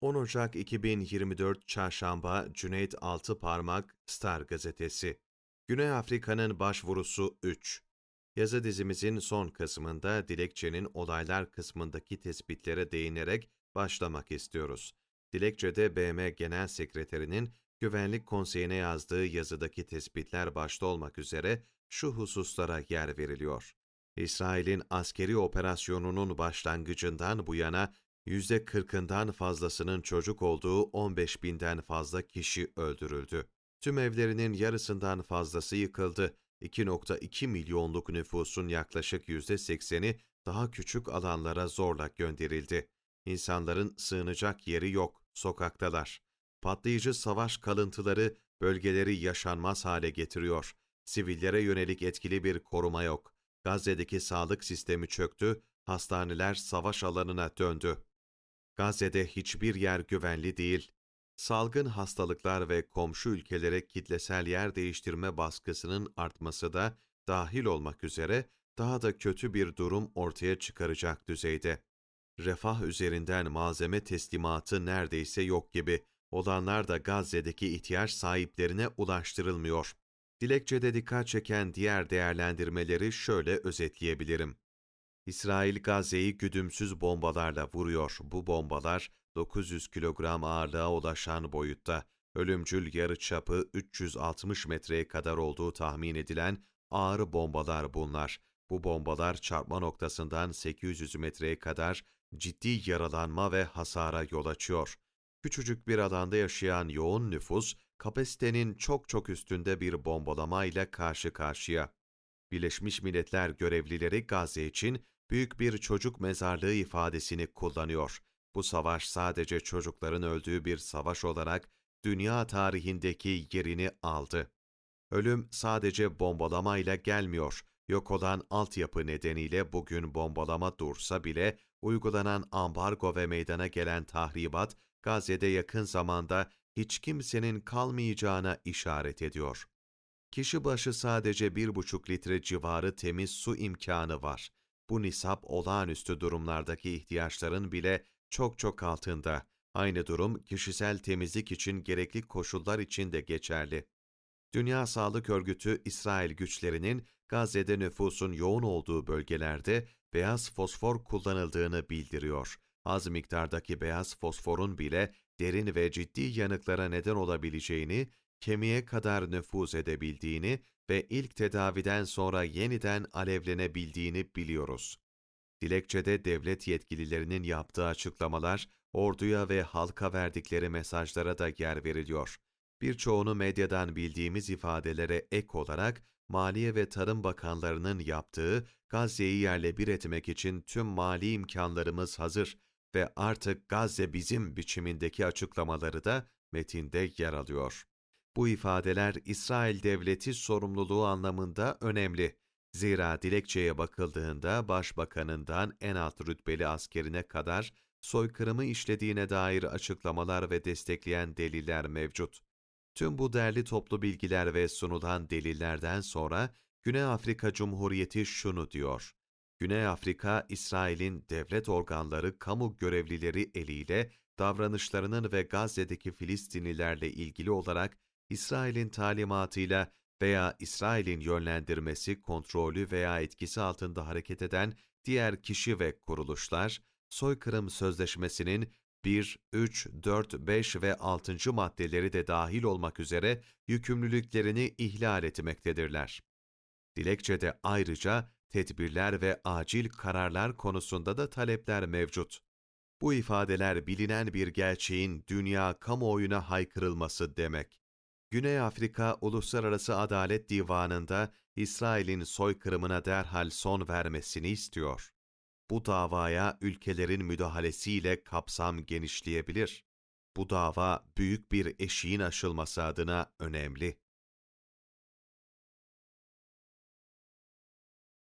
10 Ocak 2024 Çarşamba Cüneyt Altıparmak Star Gazetesi Güney Afrika'nın başvurusu 3 Yazı dizimizin son kısmında dilekçenin olaylar kısmındaki tespitlere değinerek başlamak istiyoruz. Dilekçede BM Genel Sekreterinin Güvenlik Konseyi'ne yazdığı yazıdaki tespitler başta olmak üzere şu hususlara yer veriliyor. İsrail'in askeri operasyonunun başlangıcından bu yana %40'ından fazlasının çocuk olduğu 15 binden fazla kişi öldürüldü. Tüm evlerinin yarısından fazlası yıkıldı. 2.2 milyonluk nüfusun yaklaşık %80'i daha küçük alanlara zorla gönderildi. İnsanların sığınacak yeri yok, sokaktalar. Patlayıcı savaş kalıntıları bölgeleri yaşanmaz hale getiriyor. Sivillere yönelik etkili bir koruma yok. Gazze'deki sağlık sistemi çöktü, hastaneler savaş alanına döndü. Gazze'de hiçbir yer güvenli değil. Salgın hastalıklar ve komşu ülkelere kitlesel yer değiştirme baskısının artması da dahil olmak üzere daha da kötü bir durum ortaya çıkaracak düzeyde. Refah üzerinden malzeme teslimatı neredeyse yok gibi. Olanlar da Gazze'deki ihtiyaç sahiplerine ulaştırılmıyor. Dilekçede dikkat çeken diğer değerlendirmeleri şöyle özetleyebilirim. İsrail Gazze'yi güdümsüz bombalarla vuruyor. Bu bombalar 900 kilogram ağırlığa ulaşan boyutta. Ölümcül yarıçapı 360 metreye kadar olduğu tahmin edilen ağır bombalar bunlar. Bu bombalar çarpma noktasından 800 metreye kadar ciddi yaralanma ve hasara yol açıyor. Küçücük bir alanda yaşayan yoğun nüfus, kapasitenin çok çok üstünde bir bombalamayla karşı karşıya. Birleşmiş Milletler görevlileri Gazze için büyük bir çocuk mezarlığı ifadesini kullanıyor. Bu savaş sadece çocukların öldüğü bir savaş olarak dünya tarihindeki yerini aldı. Ölüm sadece bombalamayla gelmiyor. Yok olan altyapı nedeniyle bugün bombalama dursa bile uygulanan ambargo ve meydana gelen tahribat Gazze'de yakın zamanda hiç kimsenin kalmayacağına işaret ediyor. Kişi başı sadece bir buçuk litre civarı temiz su imkanı var. Bu nisap olağanüstü durumlardaki ihtiyaçların bile çok çok altında. Aynı durum kişisel temizlik için gerekli koşullar için de geçerli. Dünya Sağlık Örgütü, İsrail güçlerinin Gazze'de nüfusun yoğun olduğu bölgelerde beyaz fosfor kullanıldığını bildiriyor. Az miktardaki beyaz fosforun bile derin ve ciddi yanıklara neden olabileceğini, kemiğe kadar nüfuz edebildiğini ve ilk tedaviden sonra yeniden alevlenebildiğini biliyoruz. Dilekçede devlet yetkililerinin yaptığı açıklamalar, orduya ve halka verdikleri mesajlara da yer veriliyor. Birçoğunu medyadan bildiğimiz ifadelere ek olarak, Maliye ve Tarım Bakanlarının yaptığı Gazze'yi yerle bir etmek için tüm mali imkanlarımız hazır ve artık Gazze bizim biçimindeki açıklamaları da metinde yer alıyor. Bu ifadeler İsrail devleti sorumluluğu anlamında önemli. Zira dilekçeye bakıldığında başbakanından en alt rütbeli askerine kadar soykırımı işlediğine dair açıklamalar ve destekleyen deliller mevcut. Tüm bu derli toplu bilgiler ve sunulan delillerden sonra Güney Afrika Cumhuriyeti şunu diyor. Güney Afrika, İsrail'in devlet organları, kamu görevlileri eliyle davranışlarının ve Gazze'deki Filistinlilerle ilgili olarak İsrail'in talimatıyla veya İsrail'in yönlendirmesi, kontrolü veya etkisi altında hareket eden diğer kişi ve kuruluşlar, soykırım sözleşmesinin 1, 3, 4, 5 ve 6. maddeleri de dahil olmak üzere yükümlülüklerini ihlal etmektedirler. Dilekçede ayrıca tedbirler ve acil kararlar konusunda da talepler mevcut. Bu ifadeler bilinen bir gerçeğin dünya kamuoyuna haykırılması demek. Güney Afrika Uluslararası Adalet Divanı'nda İsrail'in soykırımına derhal son vermesini istiyor. Bu davaya ülkelerin müdahalesiyle kapsam genişleyebilir. Bu dava büyük bir eşiğin aşılması adına önemli.